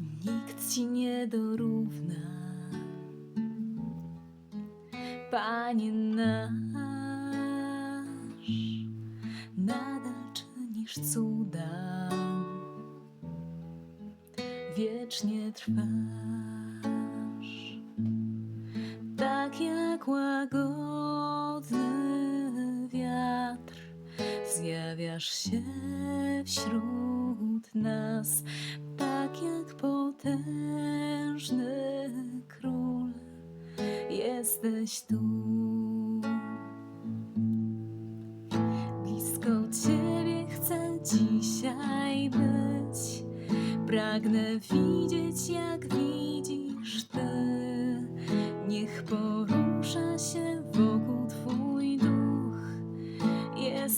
Nikt ci nie dorówna, Panie nasz, nadal czynisz cuda, wiecznie trwasz, tak jak łagodny zjawiasz się wśród nas, tak jak potężny król, jesteś tu. Blisko Ciebie chcę dzisiaj być. Pragnę widzieć, jak widzisz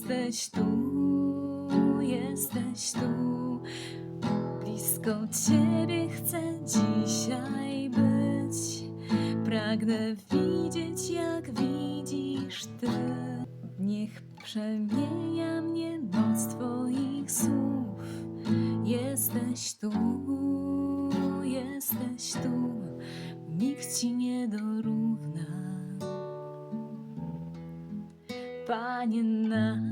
Jesteś tu, jesteś tu. Blisko Ciebie chcę dzisiaj być. Pragnę widzieć, jak widzisz Ty. Niech przemienia mnie moc Twoich słów. Jesteś tu, jesteś tu, nikt Ci nie Panie nasz,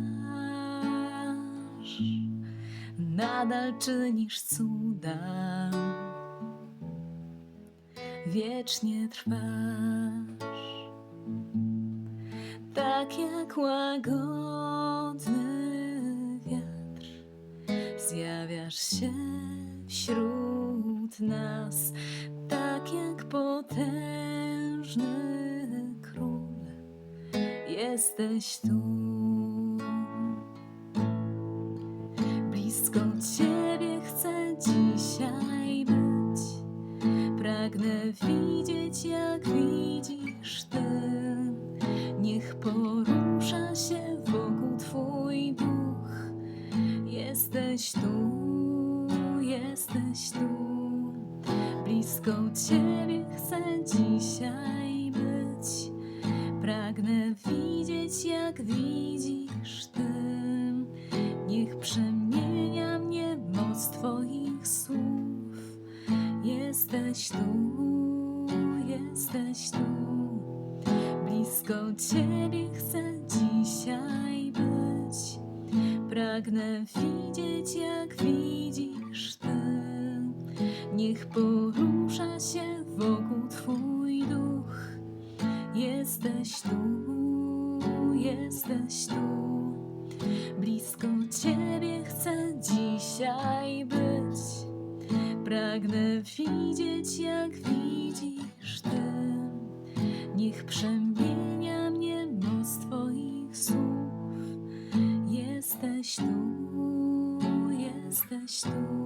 nadal czynisz cuda, wiecznie trwasz. Tak jak łagodny wiatr, zjawiasz się wśród nas, tak jak potężny jesteś tu. Blisko Ciebie chcę dzisiaj być. Pragnę widzieć, jak widzisz Ty. Niech porusza się wokół Twój duch. Jesteś tu, jesteś tu. Blisko Ciebie chcę dzisiaj. Pragnę widzieć, jak widzisz Ty. Niech przemienia mnie moc Twoich słów. Jesteś tu, jesteś tu. Blisko Ciebie chcę dzisiaj być. Pragnę widzieć, jak widzisz Ty. Niech porusza się wokół Twój duch. Jesteś tu, jesteś tu. Blisko Ciebie chcę dzisiaj być. Pragnę widzieć, jak widzisz Ty. Niech przemienia mnie moc Twoich słów. Jesteś tu, jesteś tu.